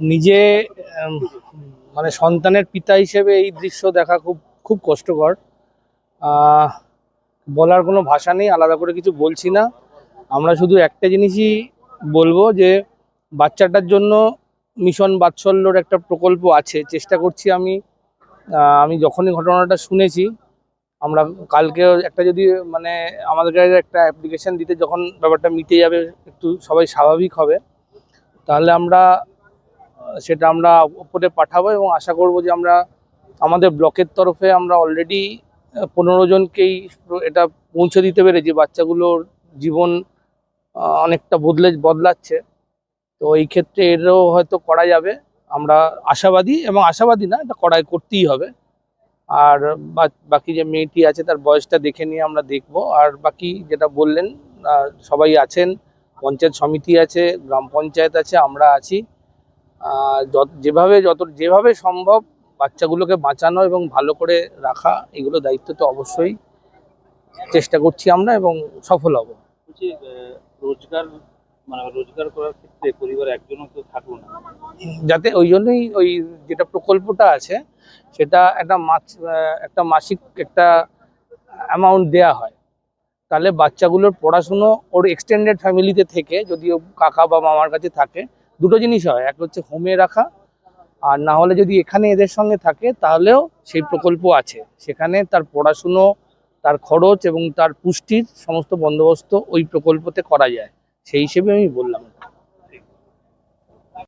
নিজে মানে সন্তানের পিতা হিসেবে এই দৃশ্য দেখা খুব খুব কষ্টকর। বলার কোনো ভাষা নেই, আলাদা করে কিছু বলছি না। আমরা শুধু একটা জিনিসই বলব যে, বাচ্চাটার জন্য মিশন বাৎসল্যর একটা প্রকল্প আছে। চেষ্টা করছি আমি আমি যখনই ঘটনাটা শুনেছি, আমরা কালকে একটা যদি মানে আমাদের কাছে একটা অ্যাপ্লিকেশন দিতে যখন ব্যাপারটা মিটে যাবে, একটু সবাই স্বাভাবিক হবে, তাহলে আমরা সেটা আমরা উপরে পাঠাবো এবং আশা করব যে আমরা আমাদের ব্লকের তরফে আমরা অলরেডি পনেরো জনকেই এটা পৌঁছে দিতে পেরেছি। বাচ্চাগুলোর জীবন অনেকটা বদলে, বদলাচ্ছে। তো এই ক্ষেত্রে এরও হয়তো করা যাবে। আমরা আশাবাদী এবং আশাবাদী না, এটা করাই, করতেই হবে। আর বাকি যে মেয়েটি আছে তার বয়সটা দেখে নিয়ে আমরা দেখব। আর বাকি যেটা বললেন সবাই আছেন, পঞ্চায়েত সমিতি আছে, গ্রাম পঞ্চায়েত আছে, আমরা আছি। যেভাবে যত যেভাবে সম্ভব বাচ্চাগুলোকে বাঁচানো এবং ভালো করে রাখা এগুলো দায়িত্ব তো অবশ্যই চেষ্টা করছি আমরা এবং সফল হব। রোজগার মানে রোজগার করার ক্ষেত্রে পরিবার একজনও তো থাকল না। যাতে ওই জন্যই ওই যেটা প্রকল্পটা আছে সেটা একটা মাস একটা মাসিক একটা অ্যামাউন্ট দেয়া হয়। তাহলে বাচ্চাগুলোর পড়াশুনো ওর এক্সটেন্ডেড ফ্যামিলিতে থেকে যদি ও কাকা বা মামার কাছে থাকে দুটো জিনিস হয় এক হচ্ছে হোমে রাখা, আর না হলে যদি এখানে এদের সঙ্গে থাকে, তাহলেও সেই প্রকল্প আছে। সেখানে তার পড়াশুনো, তার খরচ এবং তার পুষ্টির সমস্ত বন্দোবস্ত ওই প্রকল্পতে করা যায়। সেই হিসেবে আমি বললাম।